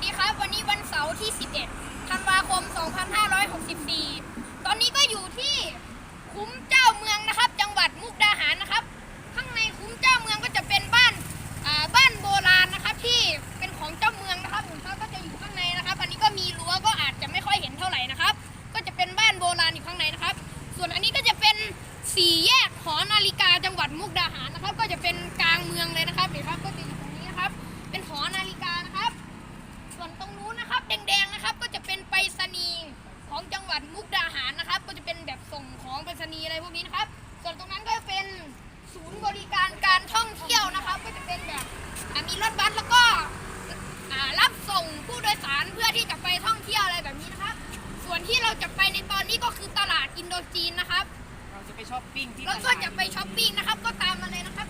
วัสดีครับ วันนี้วันเสาร์ที่ 11 ธันวาคม 2564 ตอนนี้ก็อยู่ที่คุ้มเจ้าเมืองนะครับ จังหวัดมุกดาหารนะครับ ข้างในคุ้มเจ้าเมืองก็จะเป็นบ้านอ่าบ้านโบราณนะครับ ที่เป็นของเจ้าเมืองนะครับผมเขาก็จะอยู่ข้างในนะครับ อันนี้ก็มีรั้วก็อาจจะไม่ค่อยเห็นเท่าไหร่นะครับ ก็จะเป็นบ้านโบราณอยู่ข้างในนะครับ ส่วนอันนี้ก็จะเป็นสี่แยกหอนาฬิกา แดงๆนะครับ ก็จะเป็นไปรษณีย์ของจังหวัดมุกดาหารนะครับ ก็จะเป็นแบบส่งของไปรษณีย์อะไรพวกนี้นะครับ ส่วนตรงนั้นก็เป็นศูนย์บริการการท่องเที่ยวนะครับ ก็จะเป็นแบบอะมีรถบัสแล้วก็อ่ารับส่งผู้โดยสารเพื่อที่จะไปท่องเที่ยวอะไรแบบนี้นะครับ ส่วนที่เราจะไปในตอนนี้ก็คือตลาดอินโดจีนนะครับ เราจะไปช้อปปิ้งที่แล้วก็จะไปช้อปปิ้งนะครับ ก็ตามมาเลยนะครับ